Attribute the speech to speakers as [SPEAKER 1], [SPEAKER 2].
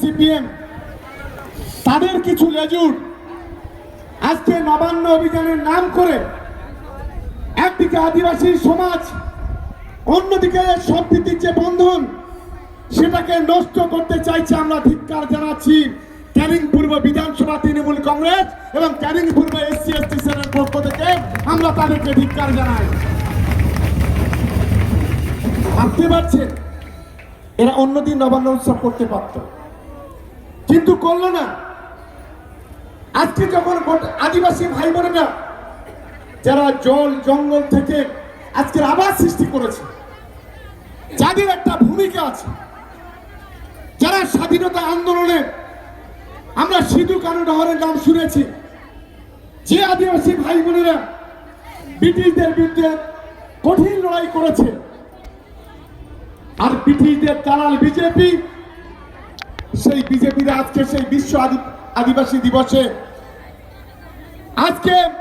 [SPEAKER 1] CPM, তাদের কিছু লেজুর। আজকে নবান্ন অভিযানের নাম করে একদিকে আদিবাসী সমাজ, অন্যদিকে সম্প্রীতির যে বন্ধন, সেটাকে নষ্ট করতে চাইছে আমরা ধিক্কার জানাচ্ছি। ক্যানিং পূর্ব বিধানসভা তৃণমূল কংগ্রেস এবং ক্যানিং পূর্ব এসসি, এসটি সেলের পক্ষ থেকে আমরা তাদেরকে ধিক্কার জানাই। ভাবতে পারছেন? এরা অন্যদিন নবান্ন উৎসব করতে পারত। কিন্তু করল না। আজকে যখন আদিবাসী ভাই বোনেরা যারা জল, জঙ্গল থেকে আজকের আবার সৃষ্টি করেছে, যাদের একটা ভূমিকা আছে, যারা স্বাধীনতা আন্দোলনে আমরা সিধু কানু ডহরের নাম শুনেছি, যে আদিবাসী ভাই বোনেরা ব্রিটিশদের বিরুদ্ধে কঠিন লড়াই করেছে, আর ব্রিটিশদের দালাল বিজেপি সেই বিজেপির আজকে সেই বিশ্ব আদি- আদিবাসী দিবসে। আজকে